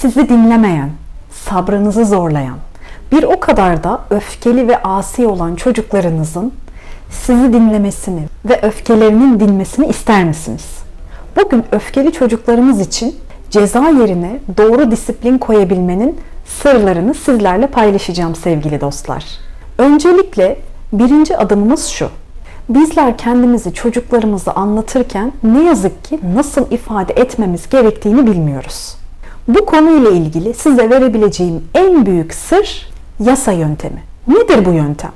sizi dinlemeyen, sabrınızı zorlayan, bir o kadar da öfkeli ve asi olan çocuklarınızın sizi dinlemesini ve öfkelerinin dinmesini ister misiniz? Bugün öfkeli çocuklarımız için ceza yerine doğru disiplin koyabilmenin sırlarını sizlerle paylaşacağım sevgili dostlar. Öncelikle birinci adımımız şu. Bizler kendimizi çocuklarımıza anlatırken ne yazık ki nasıl ifade etmemiz gerektiğini bilmiyoruz. Bu konuyla ilgili size verebileceğim en büyük sır yasa yöntemi. Nedir bu yöntem?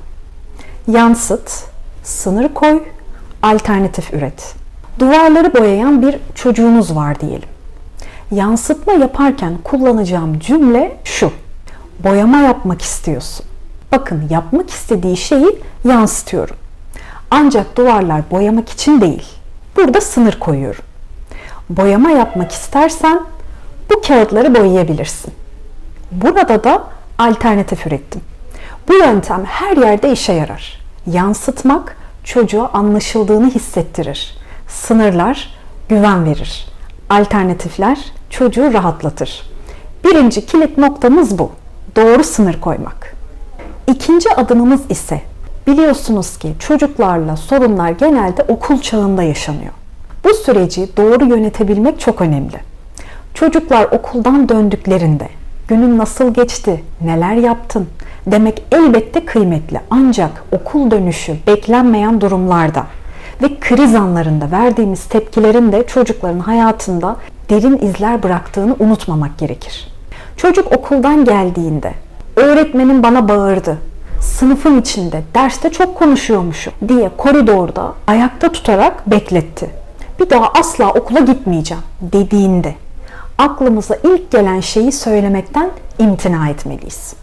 Yansıt, sınır koy, alternatif üret. Duvarları boyayan bir çocuğunuz var diyelim. Yansıtma yaparken kullanacağım cümle şu. Boyama yapmak istiyorsun. Bakın yapmak istediği şeyi yansıtıyorum. Ancak duvarlar boyamak için değil. Burada sınır koyuyorum. Boyama yapmak istersen bu kağıtları boyayabilirsin. Burada da alternatif ürettim. Bu yöntem her yerde işe yarar. Yansıtmak çocuğa anlaşıldığını hissettirir. Sınırlar güven verir. Alternatifler çocuğu rahatlatır. Birinci kilit noktamız bu. Doğru sınır koymak. İkinci adımımız ise biliyorsunuz ki çocuklarla sorunlar genelde okul çağında yaşanıyor. Bu süreci doğru yönetebilmek çok önemli. Çocuklar okuldan döndüklerinde günün nasıl geçti, neler yaptın demek elbette kıymetli. Ancak okul dönüşü beklenmeyen durumlarda ve kriz anlarında verdiğimiz tepkilerin de çocukların hayatında derin izler bıraktığını unutmamak gerekir. Çocuk okuldan geldiğinde öğretmenim bana bağırdı. Sınıfın içinde derste çok konuşuyormuşum diye koridorda ayakta tutarak bekletti. Bir daha asla okula gitmeyeceğim dediğinde aklımıza ilk gelen şeyi söylemekten imtina etmeliyiz.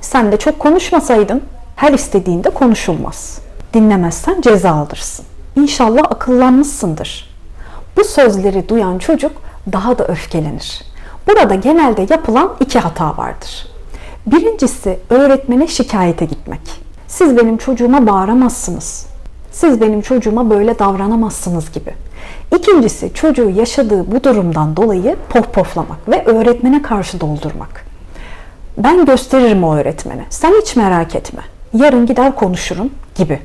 Sen de çok konuşmasaydın her istediğinde konuşulmaz. Dinlemezsen ceza alırsın. İnşallah akıllanmışsındır. Bu sözleri duyan çocuk daha da öfkelenir. Burada genelde yapılan iki hata vardır. Birincisi öğretmene şikayete gitmek. Siz benim çocuğuma bağıramazsınız. Siz benim çocuğuma böyle davranamazsınız gibi. İkincisi çocuğu yaşadığı bu durumdan dolayı pohpohlamak ve öğretmene karşı doldurmak. Ben gösteririm o öğretmene. Sen hiç merak etme. Yarın gider konuşurum gibi.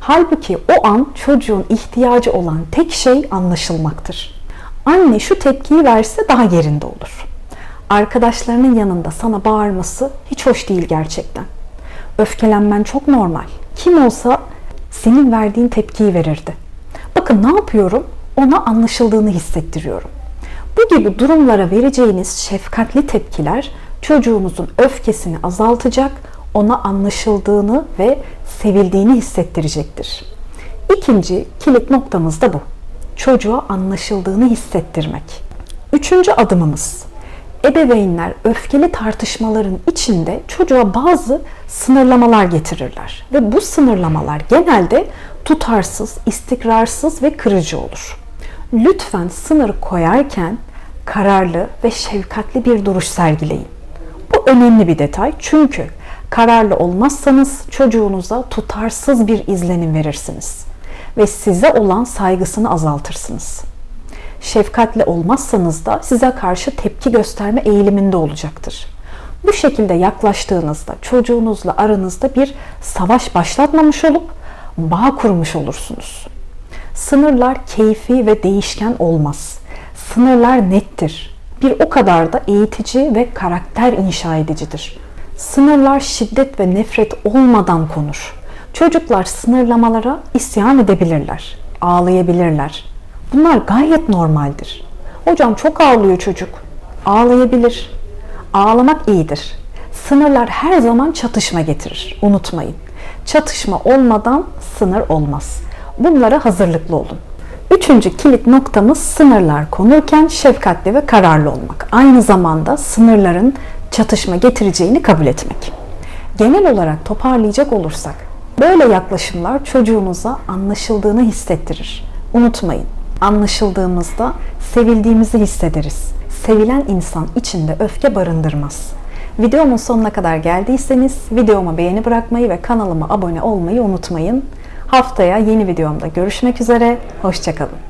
Halbuki o an çocuğun ihtiyacı olan tek şey anlaşılmaktır. Anne şu tepkiyi verse daha yerinde olur. Arkadaşlarının yanında sana bağırması hiç hoş değil gerçekten. Öfkelenmen çok normal. Kim olsa senin verdiğin tepkiyi verirdi. Bakın ne yapıyorum? Ona anlaşıldığını hissettiriyorum. Bu gibi durumlara vereceğiniz şefkatli tepkiler çocuğunuzun öfkesini azaltacak, ona anlaşıldığını ve sevildiğini hissettirecektir. İkinci kilit noktamız da bu. Çocuğa anlaşıldığını hissettirmek. Üçüncü adımımız. Ebeveynler öfkeli tartışmaların içinde çocuğa bazı sınırlamalar getirirler. Ve bu sınırlamalar genelde tutarsız, istikrarsız ve kırıcı olur. Lütfen sınır koyarken kararlı ve şefkatli bir duruş sergileyin. Bu önemli bir detay çünkü kararlı olmazsanız çocuğunuza tutarsız bir izlenim verirsiniz ve size olan saygısını azaltırsınız. Şefkatli olmazsanız da size karşı tepki gösterme eğiliminde olacaktır. Bu şekilde yaklaştığınızda çocuğunuzla aranızda bir savaş başlatmamış olup bağ kurmuş olursunuz. Sınırlar keyfi ve değişken olmaz. Sınırlar nettir. Bir o kadar da eğitici ve karakter inşa edicidir. Sınırlar şiddet ve nefret olmadan konur. Çocuklar sınırlamalara isyan edebilirler, ağlayabilirler. Bunlar gayet normaldir. Hocam çok ağlıyor çocuk. Ağlayabilir. Ağlamak iyidir. Sınırlar her zaman çatışma getirir. Unutmayın. Çatışma olmadan sınır olmaz. Bunlara hazırlıklı olun. Üçüncü kilit noktamız sınırlar konurken şefkatli ve kararlı olmak. Aynı zamanda sınırların çatışma getireceğini kabul etmek. Genel olarak toparlayacak olursak, böyle yaklaşımlar çocuğunuza anlaşıldığını hissettirir. Unutmayın, anlaşıldığımızda sevildiğimizi hissederiz. Sevilen insan içinde öfke barındırmaz. Videomun sonuna kadar geldiyseniz videoma beğeni bırakmayı ve kanalıma abone olmayı unutmayın. Haftaya yeni videomda görüşmek üzere, hoşçakalın.